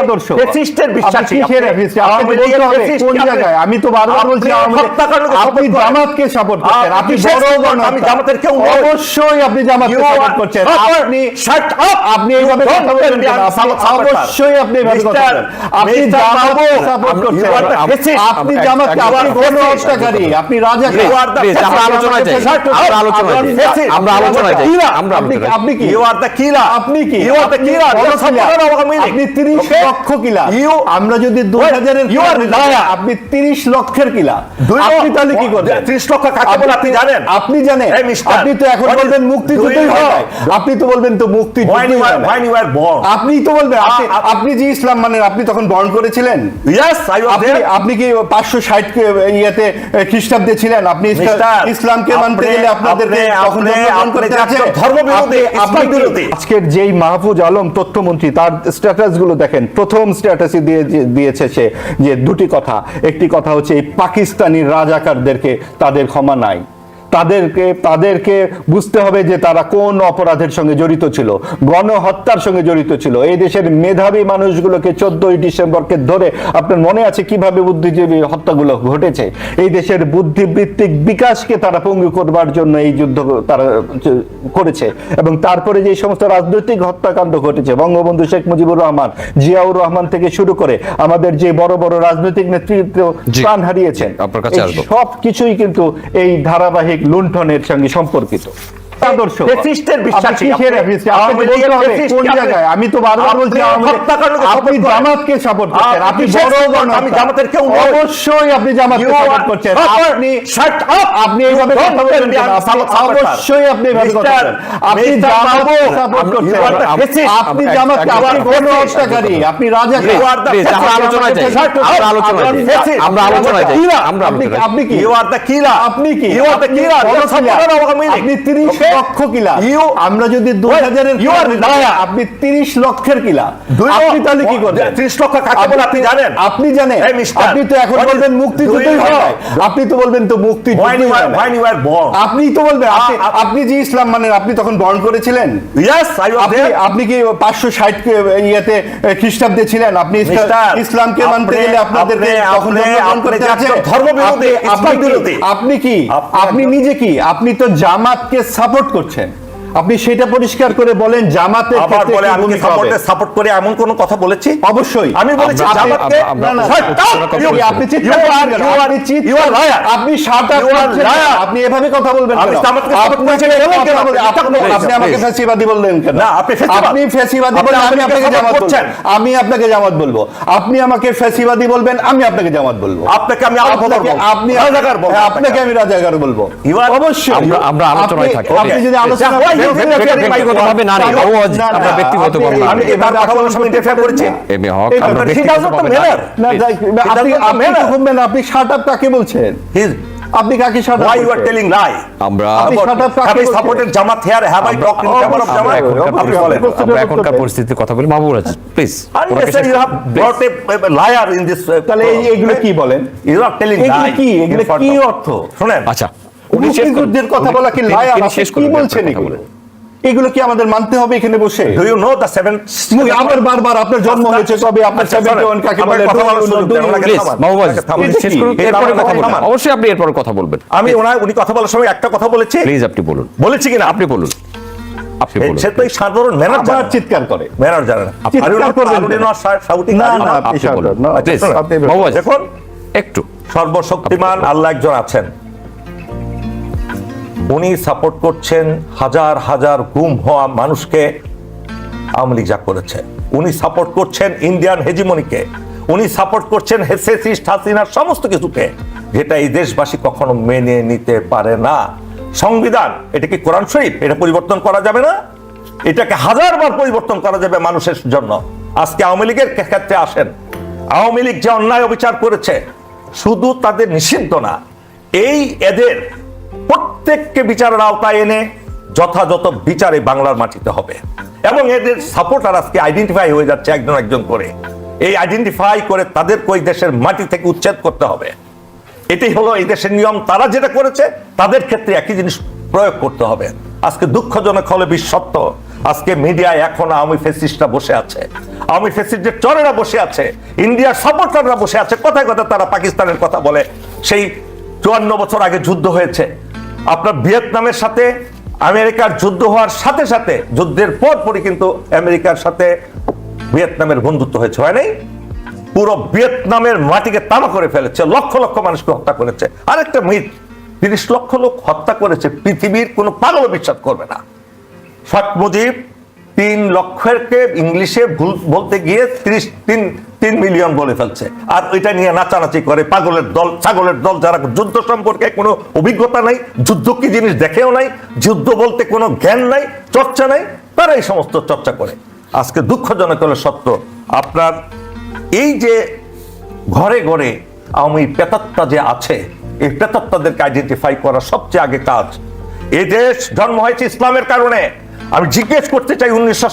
আদর্শ ফ্যাসিস্টের বিশ্বাসী আপনি বলতে হবে কোন জায়গায় আমি তো বারবার বলছি আপনি। জামাতকে সাপোর্ট করছেন আপনি আপনি বড় আমি জামাতের কেউ অবশ্যই আপনি জামাতকে সাপোর্ট করছেন আপনি Shut up! আপনি এইভাবে কথা don't বলবেন tell me কেন? I'm আপনি some supporter. অবশ্যই আপনি এইভাবে কথা Mr. আপনি জামাতকে সাপোর্ট করছেন are the fascist. আপনি জামাতকে আপনি you are আপনি রাজাকার You are the Please, আমরা আলোচনায় যাই। আমরা আলোচনায় যাই। আমরা আলোচনায় যাই। কিরা? আমরা আপনি কি. আপনি কি You are the আপনি killer. বড় You are killer। supporter of Awaমী League. আপনি 30 Okay? লক্ষ কিলা You- আমরা যদি 2000 এর You are liar. আপনি 30 লক্ষের কিলা আপনি তাহলে কি করবেন? 30 লক্ষ কাকে বলে আপনি জানেন? আপনি জানেন। আপনি তো এখন বলবেন do মুক্তিযুদ্ধই you হয়। আপনি তো বলবেন তো মুক্তি. আপনি তো বলবেন আপনি আ- আ- আপনি যে ইসলাম মানেন আপনি তখন বরণ করেছিলেন? আপনি আপনি কি পাঁচশো ষাট ইয়েতে খ্রিস্টাব্দে ছিলেন? আপনি ইসলামকে মানতে গেলে আপনাদেরকে। আজকের যেই মাহফুজ আলম তথ্যমন্ত্রী তার স্ট্যাটাসগুলো দেখেন। প্রথম স্ট্যাটাসই দিয়ে দিয়েছে সে যে দুটি কথা। একটি কথা হচ্ছে এই পাকিস্তানি রাজাকারদেরকে তাদের ক্ষমা নাই। তাদেরকে তাদেরকে বুঝতে হবে যে তারা কোন অপরাধের সঙ্গে জড়িত ছিল গণহত্যার সঙ্গে জড়িত ছিল। এই দেশের মেধাবী মানুষগুলোকে চোদ্দই ডিসেম্বরকে ধরে আপনার মনে আছে কীভাবে বুদ্ধিজীবী হত্যাগুলো ঘটেছে? এই দেশের বুদ্ধিবৃত্তিক বিকাশকে তারা পঙ্গু করবার জন্য এই যুদ্ধ তারা করেছে এবং তারপরে যে সমস্ত রাজনৈতিক হত্যাকাণ্ড ঘটেছে বঙ্গবন্ধু শেখ মুজিবুর রহমান জিয়াউর রহমান থেকে শুরু করে আমাদের যে বড় বড় রাজনৈতিক নেতৃত্ব প্রাণ হারিয়েছেন। সব কিছুই কিন্তু এই ধারাবাহিক লুণ্ঠনের সঙ্গে সম্পর্কিত। আদর্শ বিশ্বাসী আপনি আপনি- ফ্যাসিস্ট? আপনাকে আওয়ামী বলতে লীগের হবে ফ্যাসিস্ট কোন জায়গায় আমি তো বারবার বলছি আপনি আওয়ামী লীগ- হত্যাকাণ্ডকে support আপনি করেন। জামাতকে সাপোর্ট করছেন আপনি আপনি বড় কিসের support? গণহত্যা। আমি জামাতের কেউ অবশ্যই আপনি জামাতকে সাপোর্ট করছেন আপনি Shut up! আপনি এইভাবে কথা don't বলবেন tell me কেন? I'm আপনি some supporter. অবশ্যই আপনি এইভাবে কথা Mister- আপনি জামাতকে সাপোর্ট করছেন are the fascist. আপনি জামাতকে আপনি এক- গণহত্যাকারী আপনি রাজাকার You are the Please, আমরা আলোচনায় যাই। আমরা আলোচনায় যাই। আমরা আলোচনায় যাই। আমরা আপনি কি. আপনি কি আপনি killer. বড় You are killer। supporter of Awaমী League. আপনি 30 Okay? লক্ষ কিলা। You- আমরা যদি 2000 এর You are liar. আপনি 30 লক্ষের কিলা। আপনি তাহলে কি করবেন? 30 লক্ষ কাকে বলে আপনি জানেন? আপনি জানেন। আপনি তো এখন বলবেন do মুক্তিযুদ্ধই you হয় আপনি তো বলবেন তো মুক্তি. আপনি তো বলবেন আপনি যে ইসলাম মানেন আপনি তখন বরণ করেছিলেন? আপনি আপনি কি পাঁচশো ষাট ইয়েতে খ্রিস্টাব্দে ছিলেন? আপনি ইসলামকে মানতে আপনি- গেলে আপনাদেরকে আপনি- তখন আপনি- কি- আপনি নিজে কি? আপনি তো জামাতকে সাপোর্ট করছেন। আপনি সেটা পরিষ্কার করে বলেন জামাতের আবার বলে আমি সাপোর্টে সাপোর্ট করে এমন কোন কথা বলেছি? অবশ্যই। আমি বলেছি জামাতকে। আপনি চিৎকার you are- আপনি চিৎকার- you are liar. আপনি up করছেন আপনি এভাবে কথা বলবেন আমি জামাতকে আপনি করেছি, কেন? আপনি- আপনি আমাকে ফ্যাসিবাদী বললেন কেন? না, আপনি ফ্যাসিবাদ। আপনি ফ্যাসিবাদী আপনি আমি আপনাকে জামাত বলব। আমি আপনাকে জামাত বলব। আপনি আমাকে ফ্যাসিবাদী বলবেন আমি আপনাকে জামাত বলব। আপনাকে আমি আলাদা আপনাকে বলব। আপনি রাজাকার বলব। হ্যাঁ, আপনাকে। আমি রাজাকার বলব। অবশ্যই। আমরা- আলোচনায় আপনি- থাকি। আপনি যদি আলোচনা ব্যক্তিগতভাবে না, না, না, ও না, আজ- না, আমরা ব্যক্তিগতভাবে আপনি- না। আমি এবার কথা বলার সময় interfere করেছি? এমনি হক, এই আমরা ব্যাপারে he does not ব্যক্তিগতভাবে না। matter. না, Please. যাই, আপনি আপনি matter. আপনি শাট আপ কাকে বলছেন আপনি কাকে shut Why you are telling lie? আমরা আপনি কাকে বলছেন? supported Jamaat I talked in favor of অবশ্যই, আমরা জামাত? এখনকার আপনি বলেন। আমরা এখনকার পরিস্থিতির কথা বলি Mahbub Raj please you have brought a a liar in this? uh, তাহলে এইগুলো কি বলেন are telling এগুলো lie. কি এগুলো কি অর্থ শুনেন আচ্ছা। মুক্তিযুদ্ধের কথা বলা কি কি বলছেন এগুলো? এগুলো কি আমাদের মানতে হবে এখানে বসে? The seven? মুই- আবার বারবার আপনার জন্ম হয়েছে কবে আপনার আচ্ছা, সেভেন্টি শোনেন, ওয়ান কাকে বলে? কথা বলার সুযোগ দেন, ওনাকে থামান, শেষ করুন এরপরে কথা বলবেন। অবশ্যই আপনি এরপরে কথা বলবেন। আমি ওনার উনি কথা বলার সময় একটা কথা বলেছি। প্লিজ আপনি বলুন। বলেছি কিনা? আপনি বলুন। আপনি বলুন। সে তো সাধারণ ম্যানার আবার চিৎকার করে। ম্যানার জানে না। করবেন? না, না, আপনি বলুন। দেখুন একটু। সর্বশক্তিমান আল্লাহ একজন আছেন। উনি সাপোর্ট করছেন হাজার হাজার গুম হওয়া মানুষকে আওয়ামী লীগ যা করেছে। উনি সাপোর্ট করছেন ইন্ডিয়ান হেজিমনিকে উনি সাপোর্ট করছেন হেসেসিস্ট হাসিনার সমস্ত কিছুকে। যেটা এই দেশবাসী কখনো মেনে নিতে পারে না। সংবিধান, এটা কি কোরআন শরীফ? এটা পরিবর্তন করা যাবে না? এটাকে হাজারবার পরিবর্তন করা যাবে মানুষের জন্য। আজকে আওয়ামী লীগের ক্ষেত্রে আসেন। আওয়ামী লীগ যে অন্যায় অবিচার করেছে, শুধু তাদের নিষিদ্ধ না, এই এদের প্রত্যেককে বিচারের আওতায় এনে যথাযথ বিচারে বাংলার মাটিতে হবে। এবং এদের সাপোর্টার আজকে আইডেন্টিফাই হয়ে যাচ্ছে একজন একজন করে। এই আইডেন্টিফাই করে তাদের ওই দেশের মাটি থেকে উচ্ছেদ করতে হবে। এটাই হলো এই দেশের নিয়ম। তারা যেটা করেছে, তাদের ক্ষেত্রে একই জিনিস প্রয়োগ করতে হবে। আজকে দুঃখজনক হলে বিশ্বত্ব। আজকে মিডিয়ায় এখন আওয়ামী ফেসিস্টরা বসে আছে। আওয়ামী ফেসিস্টের চরেরা বসে আছে। ইন্ডিয়ার সাপোর্টাররা বসে আছে। কথায় কথা তারা পাকিস্তানের কথা বলে। সেই চুয়ান্ন বছর আগে যুদ্ধ হয়েছে। আপনার ভিয়েতনামের সাথে আমেরিকার যুদ্ধ হওয়ার সাথে সাথে, যুদ্ধের পর পরই কিন্তু আমেরিকার সাথে ভিয়েতনামের বন্ধুত্ব হয়েছে, হয় নাই? পুরো ভিয়েতনামের মাটিকে তামা করে ফেলেছে, লক্ষ লক্ষ মানুষকে হত্যা করেছে। আরেকটা মিথ, তিরিশ লক্ষ লোক হত্যা করেছে, পৃথিবীর কোনো পাগল বিশ্বাস করবে না। শেখ মুজিব তিন লক্ষকে ইংলিশে ভুল বলতে গিয়ে ত্রিশ, তিন তিন মিলিয়ন বলে ফেলছে। আর ওইটা নিয়ে নাচানাচি করে পাগলের দল, ছাগলের দল, যারা যুদ্ধ সম্পর্কে কোনো অভিজ্ঞতা নাই, যুদ্ধ কি জিনিস দেখেও নাই, যুদ্ধ বলতে কোনো জ্ঞান নাই, চর্চা নাই তারা এই সমস্ত চর্চা করে। আজকে দুঃখজনক হলে সত্য, আপনার এই যে ঘরে ঘরে আওয়ামী পেতাত্তা যে আছে, এই পেতাত্তাদেরকে আইডেন্টিফাই করা সবচেয়ে আগে কাজ এই দেশ জন্ম হয়েছে ইসলামের কারণে। আমি জিজ্ঞেস করতে চাই, উনিশশো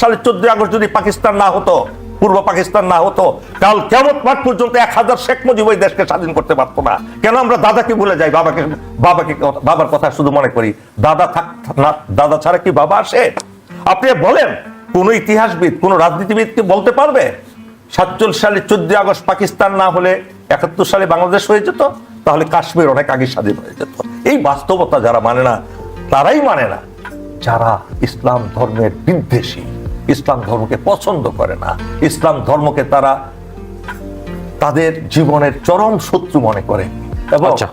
সালের চোদ্দই আগস্ট যদি পাকিস্তান না হতো, পূর্ব পাকিস্তান না হতো, কাল কেমন মাঠ পর্যন্ত এক হাজার শেখ মুজিব ওই দেশকে স্বাধীন করতে পারতো না। কেন আমরা দাদাকে ভুলে যাই? বাবাকে বাবাকে বাবার কথা শুধু মনে করি। দাদা থাক, না, দাদা ছাড়া কি বাবা আসে? আপনি বলেন, কোন ইতিহাসবিদ, কোন রাজনীতিবিদ কি বলতে পারবে? সাতচল্লিশ সালে চোদ্দই আগস্ট পাকিস্তান না হলে একাত্তর সালে বাংলাদেশ হয়ে যেত? তাহলে কাশ্মীর অনেক আগে স্বাধীন হয়ে যেত। এই বাস্তবতা যারা মানে না, তারাই মানে না। যারা ইসলাম ধর্মের বিদ্বেষী ইসলাম ধর্মকে পছন্দ করে না ইসলাম ধর্মকে তারা তাদের জীবনের চরম শত্রু মনে করে। এবং আচ্ছা।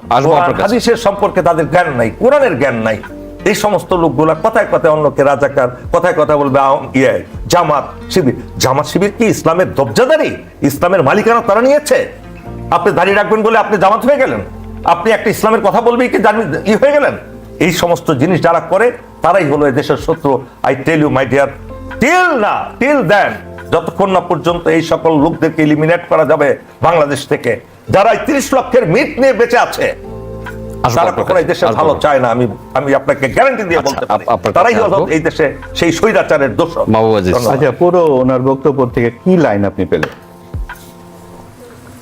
হাদিসের সম্পর্কে তাদের জ্ঞান নাই কোরআনের জ্ঞান নাই। এই সমস্ত লোকগুলা কথায় কথায় অন্যকে রাজাকার কথায় কথা বলবে ইয়ে জামাত শিবির। জামাত শিবির কি ইসলামের দবজাদারি ইসলামের মালিকানা তারা নিয়েছে? আপনি দাঁড়িয়ে রাখবেন বলে আপনি জামাত হয়ে গেলেন? আপনি একটা ইসলামের কথা বলবেই কি জানি ই হয়ে গেলেন? এই সমস্ত জিনিস যারা করে তারাই হলো এই দেশের শত্রু I tell you my dear till না টিল দেন যতক্ষণ না পর্যন্ত এই সকল লোকদেরকে এলিমিনেট করা যাবে বাংলাদেশ থেকে যারা তিরিশ লক্ষের মিট নিয়ে বেঁচে আছে তারা কখনো এই দেশে ভালো চায় না। আমি আমি আপনাকে গ্যারান্টি দিয়ে আচ্ছা, বলতে পারি। তারাই হলো এই দেশে সেই স্বৈরাচারের দোষ আচ্ছা পুরো ওনার বক্তব্য থেকে কি লাইন আপনি পেলেন?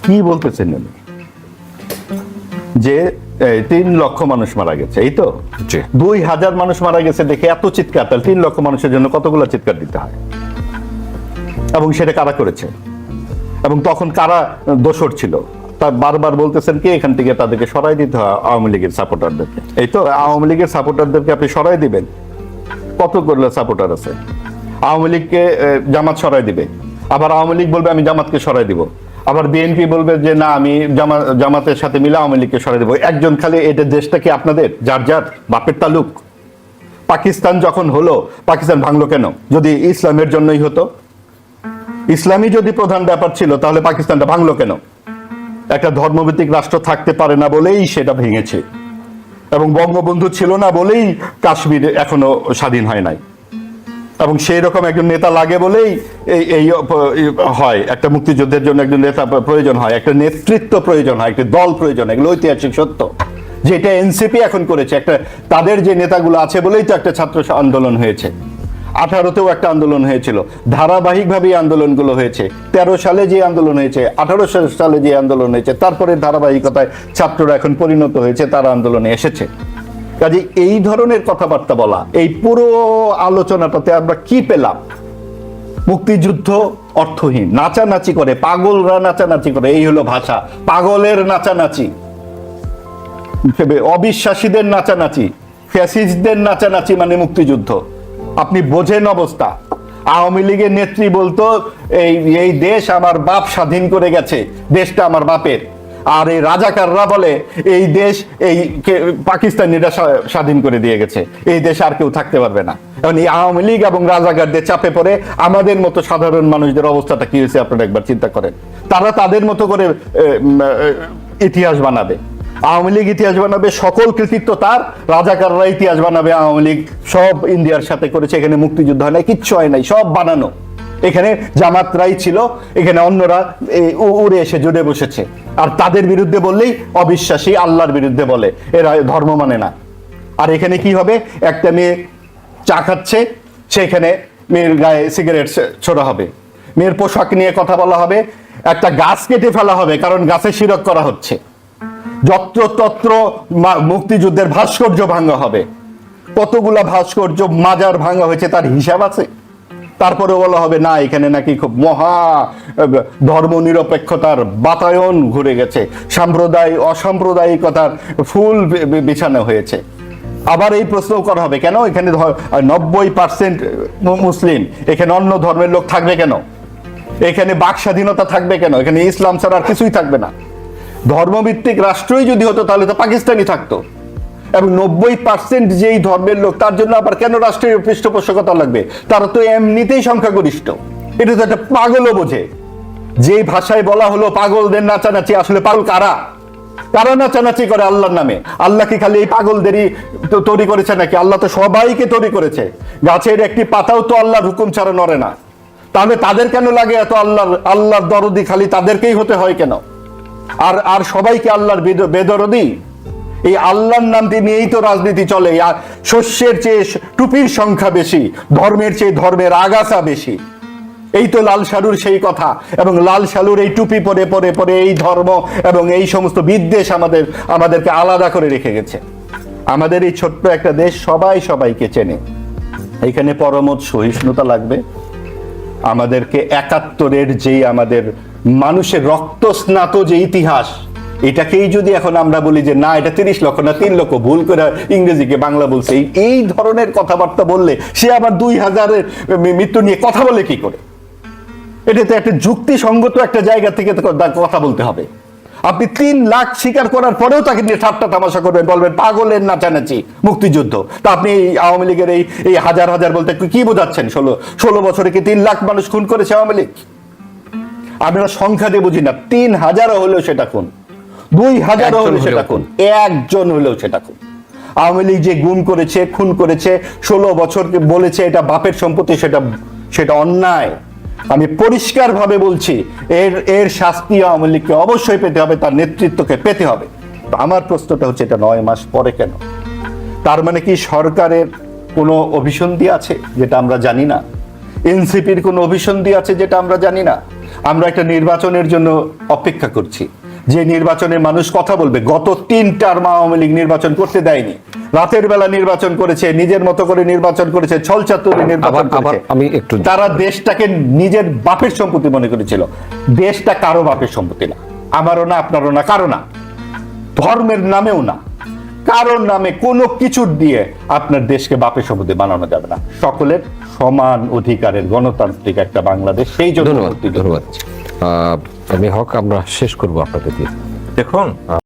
কি বলতেছেন উনি? যে তিন লক্ষ মানুষ মারা গেছে এই তো? দুই হাজার মানুষ মারা গেছে দেখে এত চিৎকার তাহলে তিন লক্ষ মানুষের জন্য কতগুলো চিৎকার দিতে হয়? এবং সেটা কারা করেছে? এবং তখন কারা দোষর ছিল? তা বারবার বলতেছেন কি? এখান থেকে তাদেরকে সরাই দিতে হয় আওয়ামী লীগের সাপোর্টারদেরকে। এই তো আওয়ামী লীগের সাপোর্টারদেরকে আপনি সরাই দিবেন? কতগুলো সাপোর্টার আছে? আওয়ামী লীগকে জামাত সরাই দিবে। আবার আওয়ামী লীগ বলবে আমি জামাতকে সরাই দিব। আবার বিএনপি বলবে যে, না, আমি জামা, জামাতের সাথে মিলে আওয়ামী লীগকে সরাই দিব। একজন খালি এটা দেশটা কি আপনাদের? যার যার, বাপের তালুক। পাকিস্তান যখন হলো, পাকিস্তান ভাঙলো কেন? যদি ইসলামের জন্যই হতো। ইসলামই যদি প্রধান ব্যাপার ছিল, তাহলে পাকিস্তানটা ভাঙলো কেন? একটা ধর্মভিত্তিক রাষ্ট্র থাকতে পারে না বলেই সেটা ভেঙেছে। এবং বঙ্গবন্ধু ছিল না বলেই কাশ্মীর এখনও স্বাধীন হয় নাই। এবং সেই রকম একজন নেতা লাগে বলেই এই হয়। একটা মুক্তিযুদ্ধের জন্য একজন নেতা প্রয়োজন হয়। একটা নেতৃত্ব প্রয়োজন হয়, একটা দল প্রয়োজন, এগুলো ঐতিহাসিক সত্য। যেটা এনসিপি এখন করেছে, একটা তাদের যে নেতাগুলো আছে বলেই তো একটা ছাত্র আন্দোলন হয়েছে। আঠারোতেও একটা আন্দোলন হয়েছিল। ধারাবাহিকভাবে আন্দোলনগুলো হয়েছে। তেরো সালে যে আন্দোলন হয়েছে, আঠারো সালে যে আন্দোলন হয়েছে, তারপরে ধারাবাহিকতায় ছাত্ররা এখন পরিণত হয়েছে, তারা আন্দোলনে এসেছে। কাজে এই ধরনের কথাবার্তা বলা, এই পুরো আলোচনাটাতে আমরা কি পেলাম? মুক্তিযুদ্ধ অর্থহীন, নাচানাচি করে, পাগলরা নাচানাচি করে, এই হলো ভাষা, পাগলের নাচানাচি। অবিশ্বাসীদের নাচানাচি, ফ্যাসিস্টদের নাচানাচি মানে মুক্তিযুদ্ধ। আপনি বোঝেন অবস্থা। আওয়ামী লীগের নেত্রী বলতো, এই এই দেশ আমার বাপ স্বাধীন করে গেছে, দেশটা আমার বাপের। আর এই রাজাকাররা বলে, এই দেশ এই পাকিস্তানিরা স্বা- স্বাধীন করে দিয়ে গেছে। এই দেশে আর কেউ থাকতে পারবে না। এখন এই আওয়ামী লীগ এবং রাজাকারদের চাপে পড়ে আমাদের মতো সাধারণ মানুষদের অবস্থাটা কি হয়েছে আপনারা একবার চিন্তা করেন। তারা তাদের মতো করে ইতিহাস বানাবে। আওয়ামী লীগ ইতিহাস বানাবে, সকল কৃতিত্ব তার, রাজাকাররা ইতিহাস বানাবে, আওয়ামী লীগ সব ইন্ডিয়ার সাথে করেছে, এখানে মুক্তিযুদ্ধ হয় নাই, কিচ্ছু হয় নাই, সব বানানো। এখানে জামাতরাই ছিল, এখানে অন্যরা উড়ে এসে জুড়ে বসেছে। আর তাদের বিরুদ্ধে বললেই অবিশ্বাসী আল্লাহর বিরুদ্ধে বলে, এরা ধর্ম মানে না। আর এখানে কি হবে? একটা মেয়ে চা খাচ্ছে, সেখানে মেয়ের গায়ে সিগারেট ছোড়া হবে। মেয়ের পোশাক নিয়ে কথা বলা হবে, একটা গাছ কেটে ফেলা হবে, কারণ গাছে শিরক করা হচ্ছে। যত্র তত্র মুক্তিযুদ্ধের ভাস্কর্য ভাঙ্গা হবে। কতগুলা ভাস্কর্য মাজার ভাঙ্গা হয়েছে, তার হিসাব আছে? তারপরে বলা হবে, না, এখানে নাকি খুব মহা ধর্ম নিরপেক্ষতার বাতায়ন ঘুরে গেছে। সাম্প্রদায়, অসাম্প্রদায়িকতার ফুল বিছানো হয়েছে। আবার এই প্রশ্ন করা হবে, কেন? এখানে নব্বই পার্সেন্ট মুসলিম, এখানে অন্য ধর্মের লোক থাকবে কেন? এখানে বাক স্বাধীনতা থাকবে কেন? এখানে ইসলাম ছাড়া আর কিছুই থাকবে না। ধর্মভিত্তিক রাষ্ট্রই যদি হতো, তাহলে তো পাকিস্তানই থাকতো। এবং নব্বই পার্সেন্ট যেই ধর্মের লোক, তার জন্য আবার কেন রাষ্ট্রীয় পৃষ্ঠপোষকতা লাগবে? তারা তো এমনিতেই সংখ্যাগরিষ্ঠ। এটা তো একটা পাগলও বোঝে। যেই ভাষায় বলা হলো পাগলদের নাচানাচি, আসলে পাগল কারা? কারা নাচানাচি করে আল্লাহর নামে? আল্লাহ কি খালি এই পাগলদেরই তৈরি করেছে নাকি? আল্লাহ তো সবাইকে তৈরি করেছে। গাছের একটি পাতাও তো আল্লাহর হুকুম ছাড়া নড়ে না। তাহলে তাদের কেন লাগে এত আল্লাহর আল্লাহর দরদি? খালি তাদেরকেই হতে হয় কেন? আর আর সবাইকে আল্লাহর বেদ- বেদরদি? এই আল্লাহর নাম নিয়েই তো রাজনীতি চলে। আর শস্যের চেয়ে টুপির সংখ্যা বেশি, ধর্মের চেয়ে ধর্মের আগাছা বেশি। এই তো লাল সালুর সেই কথা। এবং লাল সালুর এই টুপি পরে পরে পরে এই ধর্ম এবং এই সমস্ত বিদ্বেষ আমাদের, আমাদেরকে আলাদা করে রেখে গেছে। আমাদের এই ছোট্ট একটা দেশ সবাই সবাইকে চেনে। এখানে পরমত সহিষ্ণুতা লাগবে। আমাদেরকে একাত্তরের যেই আমাদের মানুষের রক্ত স্নাত যে ইতিহাস এটাকেই যদি এখন আমরা বলি যে না, এটা তিরিশ লক্ষ না, তিন লক্ষ, ভুল করে ইংরেজিকে বাংলা বলছে, এই- ধরনের কথাবার্তা বললে সে আবার দুই হাজারের মৃত্যু নিয়ে কথা বলে কি করে? এটা তো একটা যুক্তিসঙ্গত একটা জায়গা থেকে কথা বলতে হবে। আপনি তিন লাখ স্বীকার করার পরেও তাকে নিয়ে ঠাট্টা তামাশা করবেন, বলবেন, পাগলের নাচানাচি, মুক্তিযুদ্ধ। তা আপনি এই আওয়ামী লীগের এই এই হাজার হাজার বলতে কি বোঝাচ্ছেন? ষোলো ষোলো বছরে কি তিন লাখ মানুষ খুন করেছে আওয়ামী লীগ? আমরা সংখ্যা দিয়ে বুঝি না, তিন হাজারও হলেও সেটা খুন। দুই হাজারও একজন হলেও সেটা খুন। একজন হলেও সেটা খুন। আওয়ামী লীগ যে গুম করেছে খুন করেছে ষোলো বছরকে বলেছে এটা বাপের সম্পত্তি সেটা সেটা অন্যায়। আমি পরিষ্কার ভাবে বলছি এর এর শাস্তি আওয়ামী লীগকে অবশ্যই পেতে হবে তার নেতৃত্বকে পেতে হবে। তো আমার প্রশ্নটা হচ্ছে এটা নয় মাস পরে কেন? তার মানে কি সরকারের কোনো অভিসন্ধি আছে যেটা আমরা জানি না? এনসিপির কোনো অভিসন্ধি আছে যেটা আমরা জানি না? আমরা একটা নির্বাচনের জন্য অপেক্ষা করছি। যে নির্বাচনে মানুষ কথা বলবে। গত তিন টার্ম আওয়ামী লীগ নির্বাচন করতে দেয়নি। রাতের বেলা নির্বাচন করেছে নিজের মতো করে নির্বাচন করেছে ছলচাতুরি নির্বাচন করেছে। আমি একটু- তারা দেশটাকে নিজের বাপের সম্পত্তি মনে করেছিল। দেশটা কারও বাপের সম্পত্তি না। আমারও না আপনারও না কারও না। ধর্মের নামেও না। কারোর নামে কোনো কিছুর দিয়ে আপনার দেশকে বাপের সম্পত্তি বানানো যাবে না। সকলের সমান অধিকারের গণতান্ত্রিক একটা বাংলাদেশ সেই জন্য ধন্যবাদ। আমি হক আমরা শেষ করব আপনাকে দিয়ে। দেখুন